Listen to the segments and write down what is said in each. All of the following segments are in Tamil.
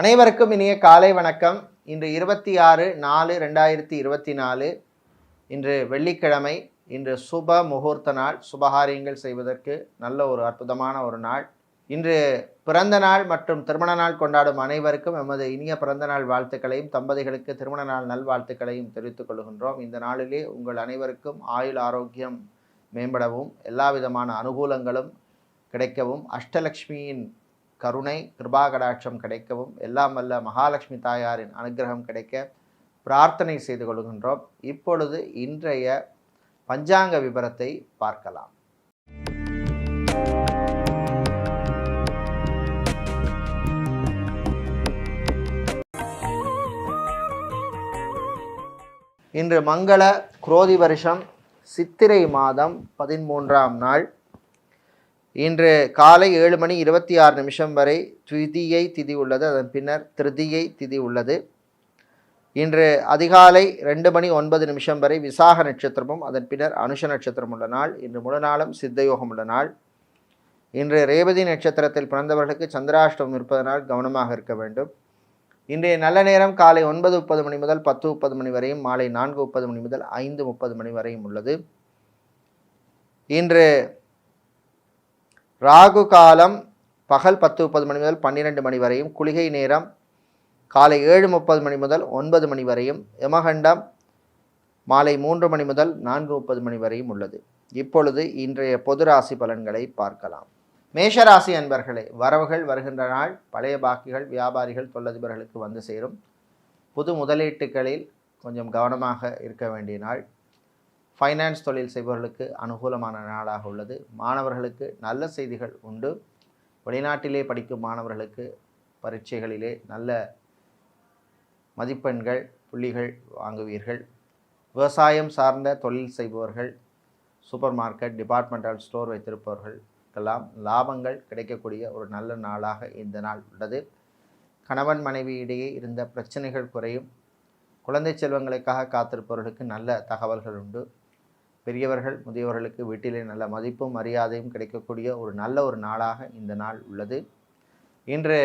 அனைவருக்கும் இனிய காலை வணக்கம். இன்று இருபத்தி ஆறு நாலு ரெண்டாயிரத்தி இருபத்தி நாலு. இன்று வெள்ளிக்கிழமை இன்று சுப முகூர்த்த நாள் சுபகாரியங்கள் செய்வதற்கு நல்ல ஒரு அற்புதமான ஒரு நாள். இன்று பிறந்த நாள் மற்றும் திருமண நாள் கொண்டாடும் அனைவருக்கும் எமது இனிய பிறந்த நாள் வாழ்த்துக்களையும் தம்பதிகளுக்கு திருமண நாள் நல்வாழ்த்துக்களையும் தெரிவித்துக் கொள்கின்றோம். இந்த நாளிலே உங்கள் அனைவருக்கும் ஆயுள் ஆரோக்கியம் மேம்படவும் எல்லா விதமான அனுகூலங்களும் கிடைக்கவும் அஷ்டலக்ஷ்மியின் கருணை கிருபாகடாட்சம் கிடைக்கவும் எல்லாம் வல்ல மகாலட்சுமி தாயாரின் அனுகிரகம் கிடைக்க பிரார்த்தனை செய்து கொள்கின்றோம். இப்பொழுது இன்றைய பஞ்சாங்க விபரத்தை பார்க்கலாம். இன்று மங்கள குரோதி வருஷம் சித்திரை மாதம் பதிமூன்றாம் நாள். இன்று காலை ஏழு மணி இருபத்தி ஆறு நிமிஷம் வரை த்விதியை திதி உள்ளது. அதன் பின்னர் திருதியை திதி உள்ளது. இன்று அதிகாலை ரெண்டு மணி ஒன்பது நிமிஷம் வரை விசாக நட்சத்திரமும் அதன் பின்னர் அனுஷ நட்சத்திரம் உள்ள நாள் இன்று முழு நாளும் சித்தயோகம் உள்ள நாள். இன்று ரேவதி நட்சத்திரத்தில் பிறந்தவர்களுக்கு சந்திராஷ்டமம் இருப்பதனால் கவனமாக இருக்க வேண்டும். இன்றைய நல்ல நேரம் காலை ஒன்பது முப்பது மணி முதல் பத்து முப்பது மணி வரையும் மாலை நான்கு முப்பது மணி முதல் ஐந்து முப்பது மணி வரையும் உள்ளது. இன்று ராகு காலம் பகல் பத்து முப்பது மணி முதல் பன்னிரெண்டு மணி வரையும் குளிகை நேரம் காலை ஏழு முப்பது மணி முதல் ஒன்பது மணி வரையும் யமகண்டம் மாலை மூன்று மணி முதல் நான்கு முப்பது மணி வரையும் உள்ளது. இப்பொழுது இன்றைய பொது ராசி பலன்களை பார்க்கலாம். மேஷராசி அன்பர்களே வரவுகள் வருகின்ற நாள் பழைய பாக்கிகள் வியாபாரிகள் தொழிலதிபர்களுக்கு வந்து சேரும். புது முதலீட்டுகளில் கொஞ்சம் கவனமாக இருக்க வேண்டிய நாள். ஃபைனான்ஸ் தொழில் செய்பவர்களுக்கு அனுகூலமான நாளாக உள்ளது. மாணவர்களுக்கு நல்ல செய்திகள் உண்டு. வெளிநாட்டிலே படிக்கும் மாணவர்களுக்கு பரீட்சைகளிலே நல்ல மதிப்பெண்கள் புள்ளிகள் வாங்குவீர்கள். விவசாயம் சார்ந்த தொழில் செய்பவர்கள் சூப்பர் மார்க்கெட் டிபார்ட்மெண்டல் ஸ்டோர் வைத்திருப்பவர்களுக்கெல்லாம் லாபங்கள் கிடைக்கக்கூடிய ஒரு நல்ல நாளாக இந்த நாள் உள்ளது. கணவன் மனைவி இடையே இருந்த பிரச்சனைகள் குறையும். குழந்தை செல்வங்களுக்காக காத்திருப்பவர்களுக்கு நல்ல தகவல்கள் உண்டு. பெரியவர்கள் முதியவர்களுக்கு வீட்டிலே நல்ல மதிப்பும் மரியாதையும் கிடைக்கக்கூடிய ஒரு நல்ல ஒரு நாளாக இந்த நாள் உள்ளது. இன்று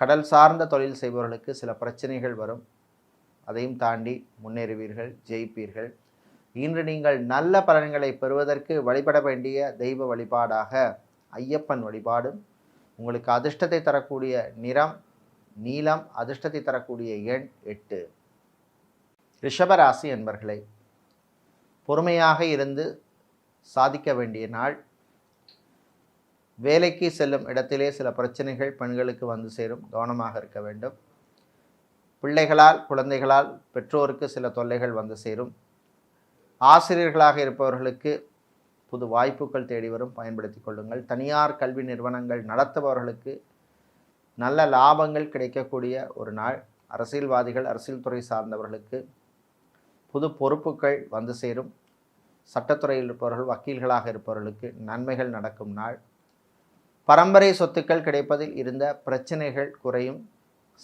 கடல் சார்ந்த தொழில் செய்பவர்களுக்கு சில பிரச்சனைகள் வரும். அதையும் தாண்டி முன்னேறுவீர்கள் ஜெயிப்பீர்கள். இன்று நீங்கள் நல்ல பலன்களை பெறுவதற்கு வழிபட வேண்டிய தெய்வ வழிபாடாக ஐயப்பன் வழிபாடும் உங்களுக்கு அதிர்ஷ்டத்தை தரக்கூடிய நிறம் நீலம் அதிர்ஷ்டத்தை தரக்கூடிய எண் எட்டு. ரிஷபராசி என்பர்களே பொறுமையாக இருந்து சாதிக்க வேண்டிய நாள். வேலைக்கு செல்லும் இடத்திலே சில பிரச்சனைகள் பெண்களுக்கு வந்து சேரும். கவனமாக இருக்க வேண்டும். பிள்ளைகளால் குழந்தைகளால் பெற்றோருக்கு சில தொல்லைகள் வந்து சேரும். ஆசிரியர்களாக இருப்பவர்களுக்கு புது வாய்ப்புகள் தேடி வரும். பயன்படுத்தி கொள்ளுங்கள். தனியார் கல்வி நிறுவனங்கள் நடத்துபவர்களுக்கு நல்ல லாபங்கள் கிடைக்கக்கூடிய ஒரு நாள். அரசியல்வாதிகள் அரசியல் துறை சார்ந்தவர்களுக்கு புது பொறுப்புகள் வந்து சேரும். சட்டத்துறையில் இருப்பவர்கள் வக்கீல்களாக இருப்பவர்களுக்கு நன்மைகள் நடக்கும் நாள். பரம்பரை சொத்துக்கள் கிடைப்பதில் இருந்த பிரச்சனைகள் குறையும்.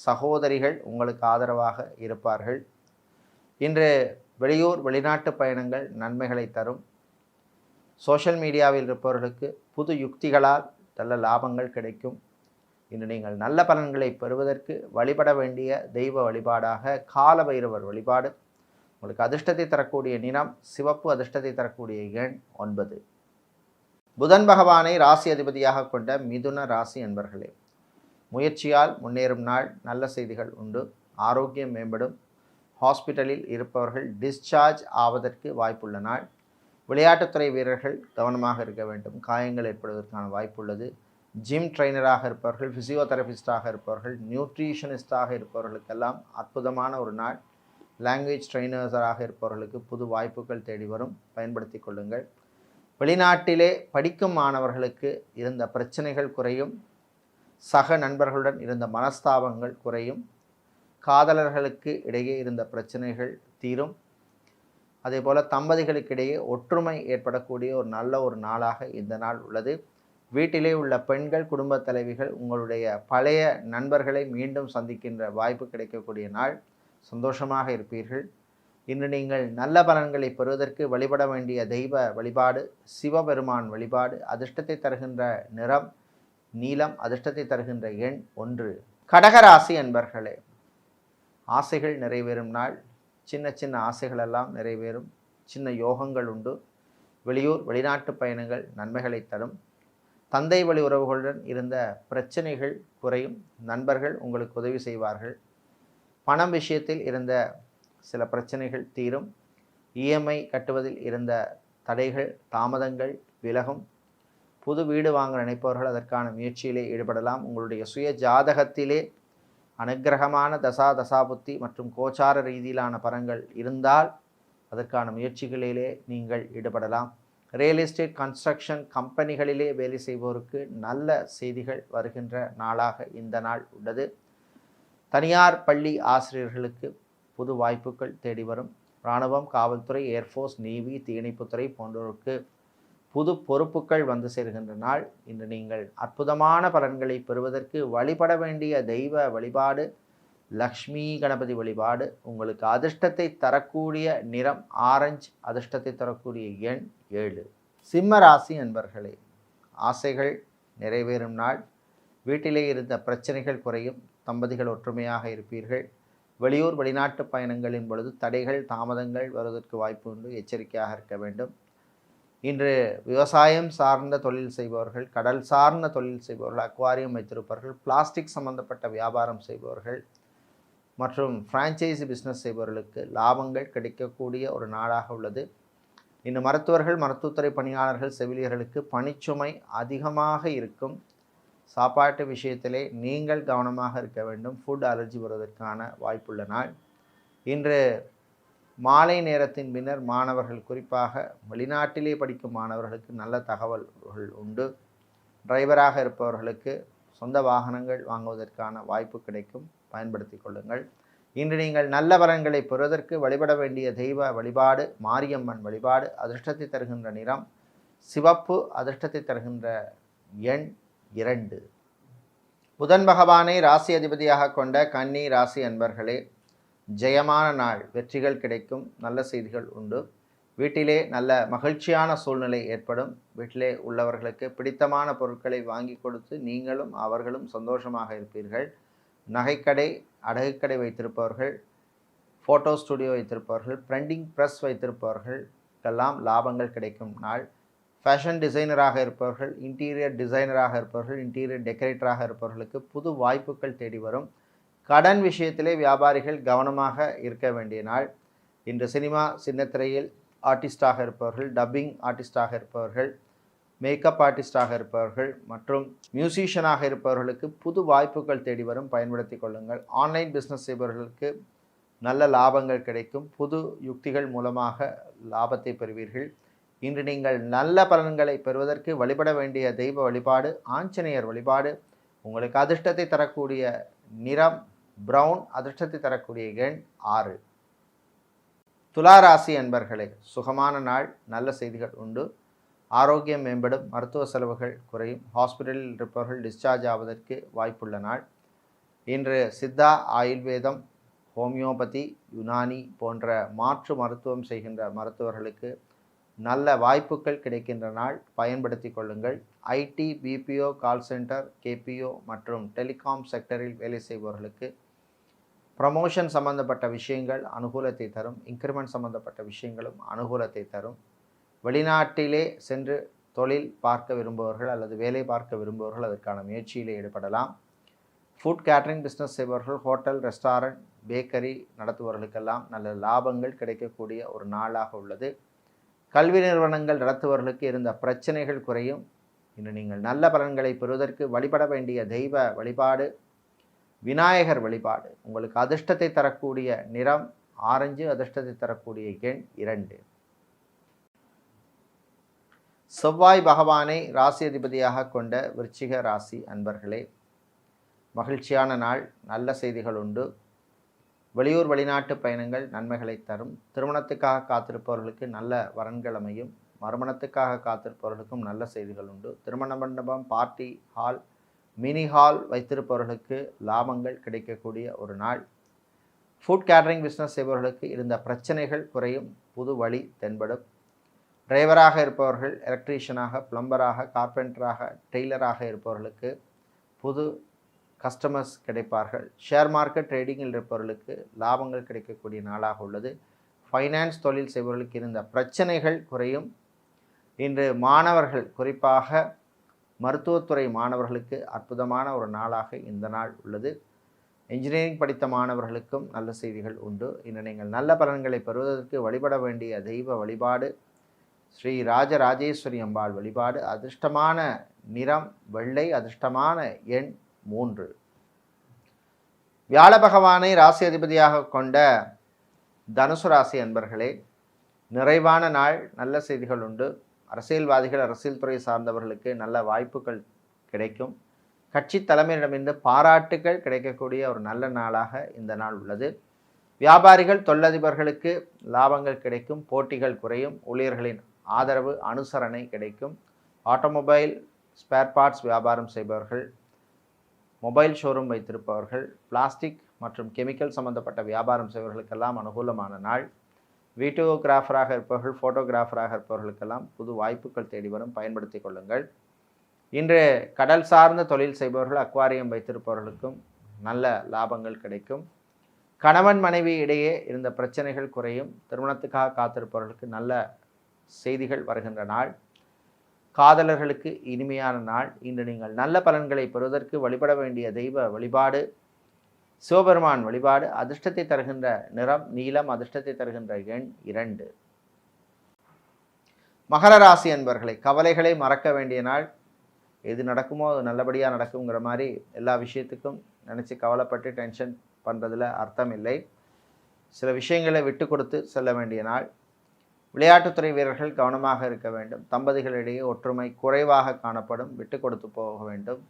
சகோதரிகள் உங்களுக்கு ஆதரவாக இருப்பார்கள். இன்று வெளியூர் வெளிநாட்டு பயணங்கள் நன்மைகளை தரும். சோஷியல் மீடியாவில் இருப்பவர்களுக்கு புது யுக்திகளால் நல்ல லாபங்கள் கிடைக்கும். இன்று நீங்கள் நல்ல பலன்களை பெறுவதற்கு வழிபட வேண்டிய தெய்வ வழிபாடாக கால பைரவர் வழிபாடு. உங்களுக்கு அதிர்ஷ்டத்தை தரக்கூடிய நிறம் சிவப்பு அதிர்ஷ்டத்தை தரக்கூடிய எண் ஒன்பது. புதன் பகவானை ராசி அதிபதியாக கொண்ட மிதுன ராசி என்பர்களே முயற்சியால் முன்னேறும் நாள் நல்ல செய்திகள் உண்டு ஆரோக்கியம் மேம்படும் ஹாஸ்பிட்டலில் இருப்பவர்கள் டிஸ்சார்ஜ் ஆவதற்கு வாய்ப்புள்ள நாள் விளையாட்டுத்துறை வீரர்கள் கவனமாக இருக்க வேண்டும் காயங்கள் ஏற்படுவதற்கான வாய்ப்புள்ளது ஜிம் ட்ரைனராக இருப்பவர்கள் ஃபிசியோதெரபிஸ்டாக இருப்பவர்கள் நியூட்ரிஷனிஸ்டாக இருப்பவர்களுக்கெல்லாம் அற்புதமான ஒரு நாள் லாங்குவேஜ் ட்ரைனர்ஸராக இருப்பவர்களுக்கு புது வாய்ப்புகள் தேடி வரும். பயன்படுத்தி கொள்ளுங்கள். வெளிநாட்டிலே படிக்கும் மாணவர்களுக்கு இருந்த பிரச்சனைகள் குறையும். சக நண்பர்களுடன் இருந்த மனஸ்தாபங்கள் குறையும். காதலர்களுக்கு இடையே இருந்த பிரச்சனைகள் தீரும். அதே போல் தம்பதிகளுக்கிடையே ஒற்றுமை ஏற்படக்கூடிய ஒரு நல்ல ஒரு நாளாக இந்த நாள் உள்ளது. வீட்டிலே உள்ள பெண்கள் குடும்ப தலைவிகள் உங்களுடைய பழைய நண்பர்களை மீண்டும் சந்திக்கின்ற வாய்ப்பு கிடைக்கக்கூடிய நாள். சந்தோஷமாக இருப்பீர்கள். இன்று நீங்கள் நல்ல பலன்களை பெறுவதற்கு வழிபட வேண்டிய தெய்வ வழிபாடு சிவபெருமான் வழிபாடு அதிர்ஷ்டத்தை தருகின்ற நிறம் நீலம் அதிர்ஷ்டத்தை தருகின்ற எண் ஒன்று. கடகராசி அன்பர்களே ஆசைகள் நிறைவேறும் நாள். சின்ன சின்ன ஆசைகளெல்லாம் நிறைவேறும். சின்ன யோகங்கள் உண்டு. வெளியூர் வெளிநாட்டு பயணங்கள் நன்மைகளை தரும். தந்தை வழி உறவுகளுடன் இருந்த பிரச்சனைகள் குறையும். நண்பர்கள் உங்களுக்கு உதவி செய்வார்கள். பணம் விஷயத்தில் இருந்த சில பிரச்சனைகள் தீரும். இஎம்ஐ கட்டுவதில் இருந்த தடைகள் தாமதங்கள் விலகும். புது வீடு வாங்க நினைப்பவர்கள் அதற்கான முயற்சியிலே ஈடுபடலாம். உங்களுடைய சுய ஜாதகத்திலே அனுகிரகமான தசா தசாபுத்தி மற்றும் கோச்சார ரீதியிலான பரங்கள் இருந்தால் அதற்கான முயற்சிகளிலே நீங்கள் ஈடுபடலாம். ரியல் எஸ்டேட் கன்ஸ்ட்ரக்ஷன் கம்பெனிகளிலே வேலை செய்வோருக்கு நல்ல செய்திகள் வருகின்ற நாளாக இந்த நாள் உள்ளது. தனியார் பள்ளி ஆசிரியர்களுக்கு புது வாய்ப்புகள் தேடி வரும். இராணுவம் காவல்துறை ஏர்ஃபோர்ஸ் நேவி தீயணைப்புத்துறை போன்றோருக்கு புது பொறுப்புகள் வந்து சேர்கின்ற நாள். இன்று நீங்கள் அற்புதமான பலன்களை பெறுவதற்கு வழிபட வேண்டிய தெய்வ வழிபாடு லக்ஷ்மி கணபதி வழிபாடு. உங்களுக்கு அதிர்ஷ்டத்தை தரக்கூடிய நிறம் ஆரஞ்சு அதிர்ஷ்டத்தை தரக்கூடிய எண் ஏழு. சிம்ம ராசி அன்பர்களே ஆசைகள் நிறைவேறும் நாள். வீட்டிலே இருந்த பிரச்சனைகள் குறையும். தம்பதிகள் ஒற்றுமையாக இருப்பீர்கள். வெளியூர் வெளிநாட்டு பயணங்களின் பொழுது தடைகள் தாமதங்கள் வருவதற்கு வாய்ப்பு உண்டு. எச்சரிக்கையாக இருக்க வேண்டும். இன்று விவசாயம் சார்ந்த தொழில் செய்பவர்கள் கடல் சார்ந்த தொழில் செய்பவர்கள் அக்வாரியம் வைத்திருப்பவர்கள் பிளாஸ்டிக் சம்பந்தப்பட்ட வியாபாரம் செய்பவர்கள் மற்றும் ஃப்ரான்ச்சைசி பிஸ்னஸ் செய்பவர்களுக்கு லாபங்கள் கிடைக்கக்கூடிய ஒரு நாடாக உள்ளது. இன்று மருத்துவர்கள் மருத்துவத்துறை பணியாளர்கள் செவிலியர்களுக்கு பணிச்சுமை அதிகமாக இருக்கும். சாப்பாட்டு விஷயத்திலே நீங்கள் கவனமாக இருக்க வேண்டும். ஃபுட் அலர்ஜி வருவதற்கான வாய்ப்புள்ள நாள். இன்று மாலை நேரத்தின் பின்னர் மாணவர்கள் குறிப்பாக வெளிநாட்டிலே படிக்கும் மாணவர்களுக்கு நல்ல தகவல்கள் உண்டு. டிரைவராக இருப்பவர்களுக்கு சொந்த வாகனங்கள் வாங்குவதற்கான வாய்ப்பு கிடைக்கும். பயன்படுத்தி கொள்ளுங்கள். இன்று நீங்கள் நல்ல பலன்களை பெறுவதற்கு வழிபட வேண்டிய தெய்வ வழிபாடு மாரியம்மன் வழிபாடு அதிர்ஷ்டத்தை தருகின்ற நிறம் சிவப்பு அதிர்ஷ்டத்தை தருகின்ற எண் இரண்டு. புதன் பகவானை ராசி அதிபதியாக கொண்ட கன்னி ராசி அன்பர்களே ஜெயமான நாள் வெற்றிகள் கிடைக்கும் நல்ல செய்திகள் உண்டு. வீட்டிலே நல்ல மகிழ்ச்சியான சூழ்நிலை ஏற்படும். வீட்டிலே உள்ளவர்களுக்கு பிடித்தமான பொருட்களை வாங்கி கொடுத்து நீங்களும் அவர்களும் சந்தோஷமாக இருப்பீர்கள். நகைக்கடை அடகுக்கடை வைத்திருப்பவர்கள் ஃபோட்டோ ஸ்டுடியோ வைத்திருப்பவர்கள் பிரிண்டிங் ப்ரெஸ் வைத்திருப்பவர்களுக்கெல்லாம் லாபங்கள் கிடைக்கும் நாள். ஃபேஷன் டிசைனராக இருப்பவர்கள் இன்டீரியர் டிசைனராக இருப்பவர்கள் இன்டீரியர் டெக்கரேட்டராக இருப்பவர்களுக்கு புது வாய்ப்புகள் தேடி வரும். கடன் விஷயத்திலே வியாபாரிகள் கவனமாக இருக்க வேண்டிய நாள். இன்று சினிமா சின்னத்திரையில் ஆர்டிஸ்டாக இருப்பவர்கள் டப்பிங் ஆர்டிஸ்டாக இருப்பவர்கள் மேக்கப் ஆர்டிஸ்டாக இருப்பவர்கள் மற்றும் மியூசிஷியனாக இருப்பவர்களுக்கு புது வாய்ப்புகள் தேடி வரும். பயன்படுத்தி கொள்ளுங்கள். ஆன்லைன் பிஸ்னஸ் செய்பவர்களுக்கு நல்ல லாபங்கள் கிடைக்கும். புது யுக்திகள் மூலமாக லாபத்தை பெறுவீர்கள். இன்று நீங்கள் நல்ல பலன்களை பெறுவதற்கு வழிபட வேண்டிய தெய்வ வழிபாடு ஆஞ்சநேயர் வழிபாடு உங்களுக்கு அதிர்ஷ்டத்தை தரக்கூடிய நிறம் பிரவுன் அதிர்ஷ்டத்தை தரக்கூடிய எண் ஆறு. துளாராசி அன்பர்களே சுகமான நாள் நல்ல செய்திகள் உண்டு. ஆரோக்கியம் மேம்படும் மருத்துவ செலவுகள் குறையும் ஹாஸ்பிட்டலில் இருப்பவர்கள் டிஸ்சார்ஜ் ஆவதற்கு வாய்ப்புள்ள நாள். இன்று சித்தா ஆயுர்வேதம் ஹோமியோபதி யுனானி போன்ற மாற்று மருத்துவம் செய்கின்ற மருத்துவர்களுக்கு நல்ல வாய்ப்புகள் கிடைக்கின்ற நாள் பயன்படுத்தி கொள்ளுங்கள். IT BPO call centre KPO மற்றும் டெலிகாம் செக்டரில் வேலை செய்பவர்களுக்கு ப்ரமோஷன் சம்பந்தப்பட்ட விஷயங்கள் அனுகூலத்தை தரும் இன்க்ரிமெண்ட் சம்பந்தப்பட்ட விஷயங்களும் அனுகூலத்தை தரும். வெளிநாட்டிலே சென்று தொழில் பார்க்க விரும்புபவர்கள் அல்லது வேலை பார்க்க விரும்புபவர்கள் அதற்கான முயற்சியில் ஈடுபடலாம். ஃபுட் கேட்ரிங் பிஸ்னஸ் செய்பவர்கள் ஹோட்டல் ரெஸ்டாரண்ட் பேக்கரி நடத்துபவர்களுக்கெல்லாம் நல்ல லாபங்கள் கிடைக்கக்கூடிய ஒரு நாளாக உள்ளது. கல்வி நிறுவனங்கள் நடத்துபவர்களுக்கு இருந்த பிரச்சனைகள் குறையும். இன்று நீங்கள் நல்ல பலன்களை பெறுவதற்கு வழிபட வேண்டிய தெய்வ வழிபாடு விநாயகர் வழிபாடு. உங்களுக்கு அதிர்ஷ்டத்தை தரக்கூடிய நிறம் ஆரஞ்சு அதிர்ஷ்டத்தை தரக்கூடிய எண் இரண்டு. செவ்வாய் பகவானை ராசி அதிபதியாக கொண்ட விருச்சிக ராசி அன்பர்களே மகிழ்ச்சியான நாள் நல்ல செய்திகள் உண்டு. வெளியூர் வெளிநாட்டு பயணங்கள் நன்மைகளை தரும். திருமணத்துக்காக காத்திருப்பவர்களுக்கு நல்ல வரன்கள் அமையும். மறுமணத்துக்காக காத்திருப்பவர்களுக்கும் நல்ல செய்திகள் உண்டு. திருமண மண்டபம் பார்ட்டி ஹால் மினி ஹால் வைத்திருப்பவர்களுக்கு லாபங்கள் கிடைக்கக்கூடிய ஒரு நாள். ஃபுட் கேட்ரிங் பிஸ்னஸ் செய்பவர்களுக்கு இருந்த பிரச்சனைகள் குறையும். புது வழி தென்படும். டிரைவராக இருப்பவர்கள் எலக்ட்ரீஷியனாக பிளம்பராக கார்பெண்டராக டெய்லராக இருப்பவர்களுக்கு புது கஸ்டமர்ஸ் கிடைப்பார்கள். ஷேர் மார்க்கெட் ட்ரேடிங்கில் இருப்பவர்களுக்கு லாபங்கள் கிடைக்கக்கூடிய நாளாக உள்ளது. ஃபைனான்ஸ் தொழில் செய்பவர்களுக்கு இருந்த பிரச்சனைகள் குறையும். இன்று மாணவர்கள் குறிப்பாக மருத்துவத்துறை மாணவர்களுக்கு அற்புதமான ஒரு நாளாக இந்த நாள் உள்ளது. இன்ஜினியரிங் படித்த மாணவர்களுக்கும் நல்ல செய்திகள் உண்டு. இன்று நீங்கள் நல்ல பலன்களை பெறுவதற்கு வழிபட வேண்டிய தெய்வ வழிபாடு ஸ்ரீ ராஜராஜேஸ்வரி அம்பாள் வழிபாடு அதிர்ஷ்டமான நிறம் வெள்ளை அதிர்ஷ்டமான எண் மூன்று. வியாழ பகவானை ராசி அதிபதியாக கொண்ட தனுசு ராசி அன்பர்களே நிறைவான நாள் நல்ல செய்திகள் உண்டு. அரசியல்வாதிகள் அரசியல் துறை சார்ந்தவர்களுக்கு நல்ல வாய்ப்புகள் கிடைக்கும். கட்சி தலைமையிடமிருந்து பாராட்டுகள் கிடைக்கக்கூடிய ஒரு நல்ல நாளாக இந்த நாள் உள்ளது. வியாபாரிகள் தொழிலதிபர்களுக்கு லாபங்கள் கிடைக்கும் போட்டிகள் குறையும் ஊழியர்களின் ஆதரவு அனுசரணை கிடைக்கும். ஆட்டோமொபைல் ஸ்பேர் பார்ட்ஸ் வியாபாரம் செய்பவர்கள் மொபைல் ஷோரூம் வைத்திருப்பவர்கள் பிளாஸ்டிக் மற்றும் கெமிக்கல் சம்பந்தப்பட்ட வியாபாரம் செய்பவர்களுக்கெல்லாம் அனுகூலமான நாள். வீடியோகிராஃபராக இருப்பவர்கள் ஃபோட்டோகிராஃபராக இருப்பவர்களுக்கெல்லாம் புது வாய்ப்புகள் தேடி வரும். பயன்படுத்தி கொள்ளுங்கள். இன்று கடல் சார்ந்த தொழில் செய்பவர்கள் அக்வாரியம் வைத்திருப்பவர்களுக்கும் நல்ல லாபங்கள் கிடைக்கும். கணவன் மனைவி இடையே இருந்த பிரச்சனைகள் குறையும். திருமணத்துக்காக காத்திருப்பவர்களுக்கு நல்ல செய்திகள் வருகின்ற நாள். காதலர்களுக்கு இனிமையான நாள். இன்று நீங்கள் நல்ல பலன்களை பெறுவதற்கு வழிபட வேண்டிய தெய்வ வழிபாடு சிவபெருமான் வழிபாடு அதிர்ஷ்டத்தை தருகின்ற நிறம் நீலம் அதிர்ஷ்டத்தை தருகின்ற எண் இரண்டு. மகர ராசி என்பர்களை கவலைகளை மறக்க வேண்டிய நாள். எது நடக்குமோ அது நல்லபடியாக நடக்குங்கிற மாதிரி எல்லா விஷயத்துக்கும் நினச்சி கவலைப்பட்டு டென்ஷன் பண்ணுறதுல அர்த்தம் இல்லை. சில விஷயங்களை விட்டு கொடுத்து செல்ல வேண்டிய நாள். விளையாட்டுத்துறை வீரர்கள் கவனமாக இருக்க வேண்டும். தம்பதிகளிடையே ஒற்றுமை குறைவாக காணப்படும். விட்டு கொடுத்து போக வேண்டும்.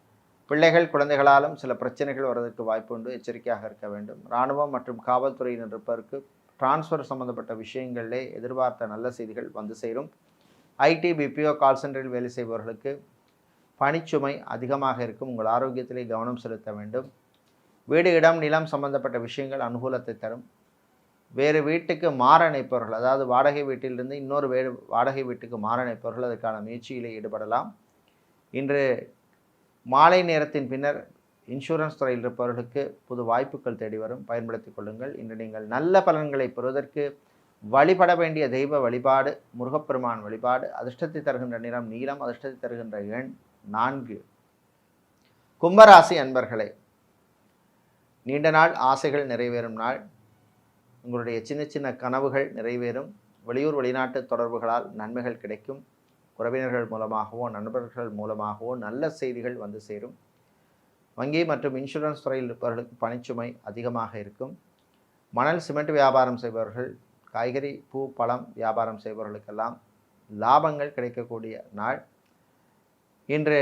பிள்ளைகள் குழந்தைகளாலும் சில பிரச்சனைகள் வர்றதுக்கு வாய்ப்பு உண்டு. எச்சரிக்கையாக இருக்க வேண்டும். இராணுவம் மற்றும் காவல்துறையினர் இருப்பதற்கு டிரான்ஸ்ஃபர் சம்பந்தப்பட்ட விஷயங்களிலே எதிர்பார்த்த நல்ல செய்திகள் வந்து சேரும். ஐடி பிபிஓ கால் சென்டரில் வேலை செய்பவர்களுக்கு பணிச்சுமை அதிகமாக இருக்கும். உங்கள் ஆரோக்கியத்திலே கவனம் செலுத்த வேண்டும். வீடு இடம் நிலம் சம்பந்தப்பட்ட விஷயங்கள் அனுகூலத்தை தரும். வேறு வீட்டுக்கு மாற நினைப்பவர்கள் அதாவது வாடகை வீட்டிலிருந்து இன்னொரு வேறு வாடகை வீட்டுக்கு மாற நினைப்பவர்கள் அதற்கான முயற்சியில் ஈடுபடலாம். இன்று மாலை நேரத்தின் பின்னர் இன்சூரன்ஸ் துறையில் இருப்பவர்களுக்கு புது வாய்ப்புகள் தேடி வரும். பயன்படுத்தி கொள்ளுங்கள். இன்று நீங்கள் நல்ல பலன்களை பெறுவதற்கு வழிபட வேண்டிய தெய்வ வழிபாடு முருகப்பெருமான் வழிபாடு அதிர்ஷ்டத்தை தருகின்ற நிறம் நீளம் அதிர்ஷ்டத்தை தருகின்ற எண் நான்கு. கும்பராசி அன்பர்களே நீண்ட நாள் ஆசைகள் நிறைவேறும் நாள். உங்களுடைய சின்ன சின்ன கனவுகள் நிறைவேறும். வெளியூர் வெளிநாட்டு தொடர்புகளால் நன்மைகள் கிடைக்கும். உறவினர்கள் மூலமாகவோ நண்பர்கள் மூலமாகவோ நல்ல செய்திகள் வந்து சேரும். வங்கி மற்றும் இன்சூரன்ஸ் துறையில் இருப்பவர்களுக்கு பணிச்சுமை அதிகமாக இருக்கும். மணல் சிமெண்ட் வியாபாரம் செய்பவர்கள் காய்கறி பூ பழம் வியாபாரம் செய்பவர்களுக்கெல்லாம் லாபங்கள் கிடைக்கக்கூடிய நாள். இன்று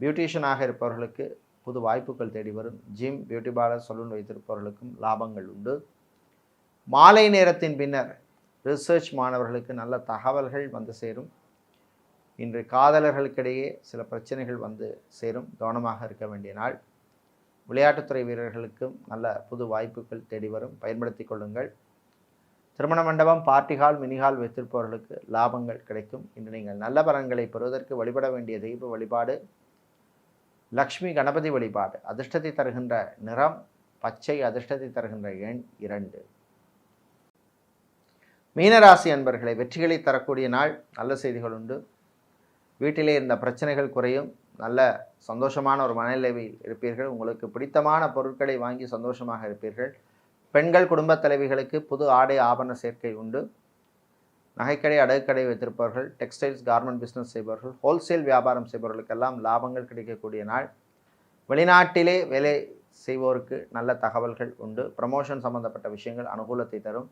பியூட்டிஷியனாக இருப்பவர்களுக்கு புது வாய்ப்புகள் தேடி வரும். ஜிம் பியூட்டி பார்லர் சலூன் வைத்திருப்பவர்களுக்கும் லாபங்கள் உண்டு. மாலை நேரத்தின் பின்னர் ரிசர்ச் மாணவர்களுக்கு நல்ல தகவல்கள் வந்து சேரும். இன்று காதலர்களுக்கிடையே சில பிரச்சனைகள் வந்து சேரும். கவனமாக இருக்க வேண்டிய நாள். விளையாட்டுத்துறை வீரர்களுக்கும் நல்ல புது வாய்ப்புகள் தேடி வரும். பயன்படுத்தி கொள்ளுங்கள். திருமண மண்டபம் பார்ட்டி ஹால் மினிஹால் வைத்திருப்பவர்களுக்கு லாபங்கள் கிடைக்கும். இன்று நீங்கள் நல்ல பலன்களை பெறுவதற்கு வழிபட வேண்டிய தெய்வ வழிபாடு லக்ஷ்மி கணபதி வழிபாடு அதிர்ஷ்டத்தை தருகின்ற நிறம் பச்சை அதிர்ஷ்டத்தை தருகின்ற எண் இரண்டு. மீனராசி அன்பர்களை வெற்றிகளை தரக்கூடிய நாள் நல்ல செய்திகள் உண்டு. வீட்டிலே இருந்த பிரச்சனைகள் குறையும். நல்ல சந்தோஷமான ஒரு மனநிலையில் இருப்பீர்கள். உங்களுக்கு பிடித்தமான பொருட்களை வாங்கி சந்தோஷமாக இருப்பீர்கள். பெண்கள் குடும்பத் தலைவிகளுக்கு புது ஆடை ஆபரண சேர்க்கை உண்டு. நகைக்கடை அடகுக்கடை வைத்திருப்பவர்கள் டெக்ஸ்டைல்ஸ் கார்மெண்ட் பிஸ்னஸ் செய்பவர்கள் ஹோல்சேல் வியாபாரம் செய்பவர்களுக்கெல்லாம் லாபங்கள் கிடைக்கக்கூடிய நாள். வெளிநாட்டிலே வேலை செய்வோருக்கு நல்ல தகவல்கள் உண்டு. ப்ரமோஷன் சம்பந்தப்பட்ட விஷயங்கள் அனுகூலத்தை தரும்.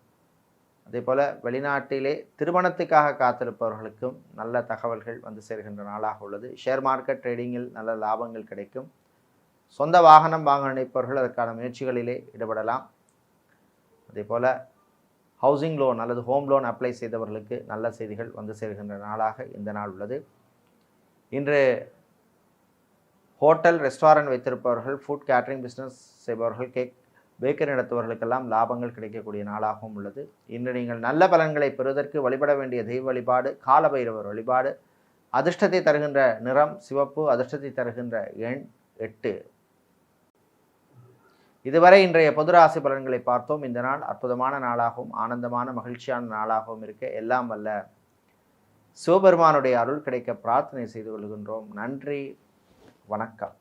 அதே போல் வெளிநாட்டிலே திருமணத்துக்காக காத்திருப்பவர்களுக்கும் நல்ல தகவல்கள் வந்து சேர்கின்ற நாளாக உள்ளது. ஷேர் மார்க்கெட் ட்ரேடிங்கில் நல்ல லாபங்கள் கிடைக்கும். சொந்த வாகனம் வாங்க நினைப்பவர்கள் அதற்கான முயற்சிகளிலே ஈடுபடலாம். அதே போல் ஹவுசிங் லோன் அல்லது ஹோம் லோன் அப்ளை செய்தவர்களுக்கு நல்ல செய்திகள் வந்து சேர்கின்ற நாளாக இந்த நாள் உள்ளது. இன்று ஹோட்டல் ரெஸ்டாரண்ட் வைத்திருப்பவர்கள் ஃபுட் கேட்ரிங் பிஸ்னஸ் செய்பவர்கள் கேக் பேக்கரி நடத்துவர்களுக்கெல்லாம் லாபங்கள் கிடைக்கக்கூடிய நாளாகவும் உள்ளது. இன்று நீங்கள் நல்ல பலன்களை பெறுவதற்கு வழிபட வேண்டிய தெய்வ வழிபாடு காலபைரவர் வழிபாடு அதிர்ஷ்டத்தை தருகின்ற நிறம் சிவப்பு அதிர்ஷ்டத்தை தருகின்ற எண் எட்டு. இதுவரை இன்றைய பொது ராசி பலன்களை பார்த்தோம். இந்த நாள் அற்புதமான நாளாகவும் ஆனந்தமான மகிழ்ச்சியான நாளாகவும் இருக்க எல்லாம் வல்ல. சிவபெருமானுடைய அருள் கிடைக்க பிரார்த்தனை செய்து கொள்கின்றோம். நன்றி. வணக்கம்.